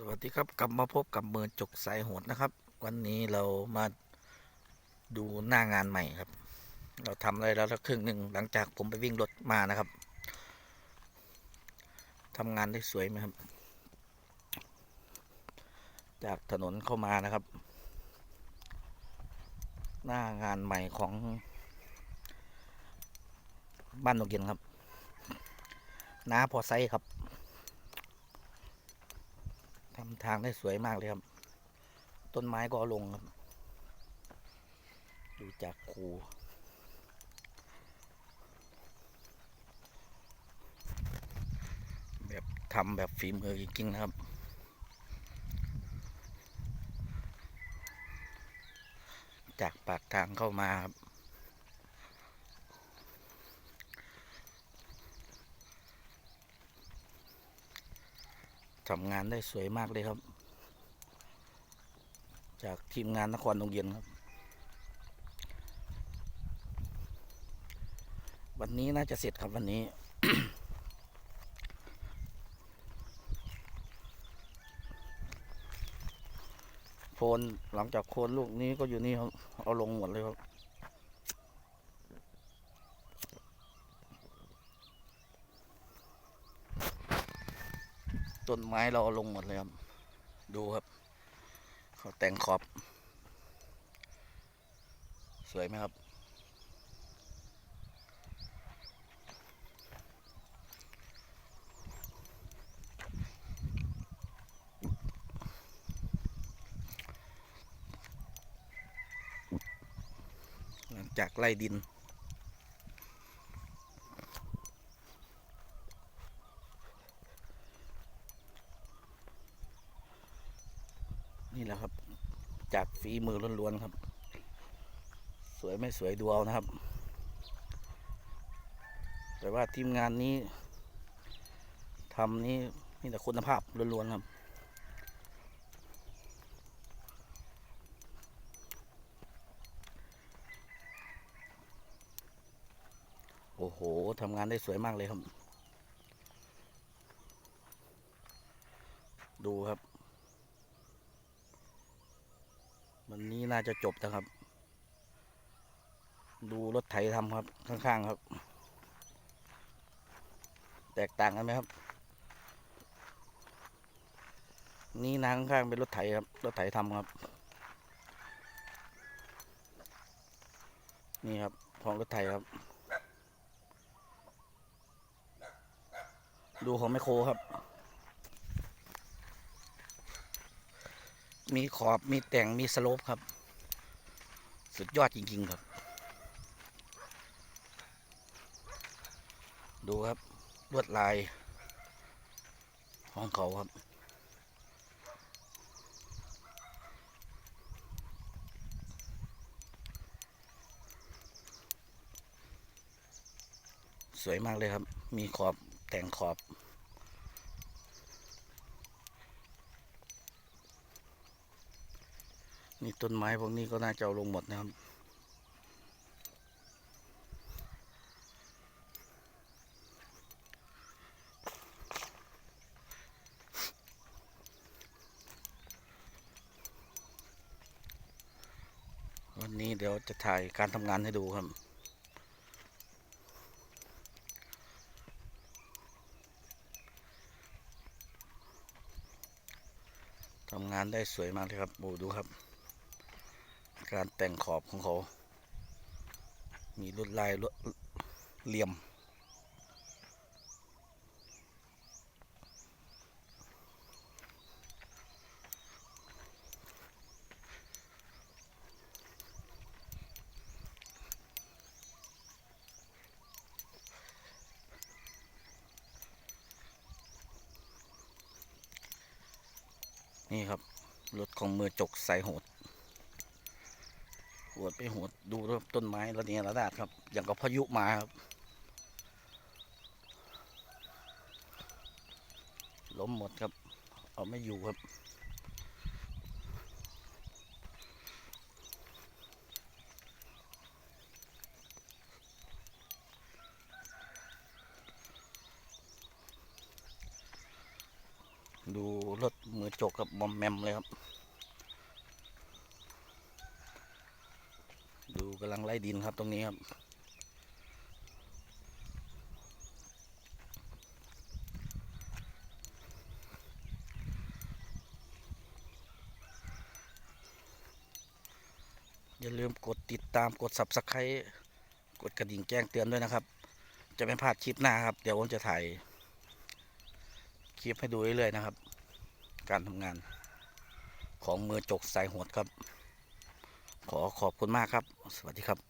สวัสดีครับกลับมาพบกับเมือจกสายโหดนะครับ วันนี้เรามาดูหน้างานใหม่ครับ เราทำอะไรแล้วครึ่งหนึ่งหลังจากผมไปวิ่งรถมานะครับทำงานได้สวยไหมครับ จากถนนเข้ามานะครับ หน้างานใหม่ของ บ้านนกเย็นครับน้าพอไซส์ครับ ทำทางได้สวยมากเลยครับ ต้นไม้ก็เอลงครับ ดูจากคูแบบทำแบบฝีมือจริงๆนะครับจากปากทางเข้ามาครับ ทำงานได้สวยมากเลยครับ จากทีมงานนครโรงเรียนครับ วันนี้น่าจะเสร็จครับวันนี้โคนหลังจากโคนลูกนี้ก็อยู่นี่ครับเอาลงหมดเลยครับ ต้นไม้เราลงหมดเลยครับ ดูครับ เขาแต่งขอบ สวยไหมครับ หลังจากไล่ดิน นี่แหละครับ จากฝีมือล้วนๆครับ สวยไม่สวยดูเอานะครับ แต่ว่าทีมงานนี้ทำนี้มีแต่คุณภาพล้วนๆครับโอ้โห ทำงานได้สวยมากเลยครับ ดูครับ วันนี้น่าจะจบนะครับ ดูรถไถทำครับ ข้างๆครับ แตกต่างกันไหมครับ นี่นาข้างๆเป็นรถไถครับ รถไถทำครับ นี่ครับของรถไถครับ ดูของไมโครครับ มีขอบมีแต่งมีสโลปครับ สุดยอดจริง ๆ ครับ ดูครับลวดลายของเขาครับ สวยมากเลยครับ มีขอบแต่งขอบ นี่ต้นไม้พวกนี้ก็น่าจะเอาลงหมดนะครับ วันนี้เดี๋ยวจะถ่ายการทำงานให้ดูครับทำงานได้สวยมากเลยครับโอ้ดูครับ การแต่งขอบของเขา มีลวดลายลวดเหลี่ยม นี่ครับรถของมือจกสายโหด โหดไปหดดูรต้นไม้ระเนระนาดครับ อย่างกับพายุมาครับล้มหมดครับ เอาไม่อยู่ครับ ดูรถมือจกครับมอมแมมเลยครับ ดู กำลังไล่ดินครับตรงนี้ครับ อย่าลืมกดติดตามกด subscribe กดกระดิ่งแจ้งเตือนด้วยนะครับ จะไม่พลาดคลิปหน้าครับ เดี๋ยวผมจะถ่ายคลิปให้ดูเรื่อยๆนะครับ การทำงานของมือจกสายหดครับ ขอขอบคุณมากครับ สวัสดีครับ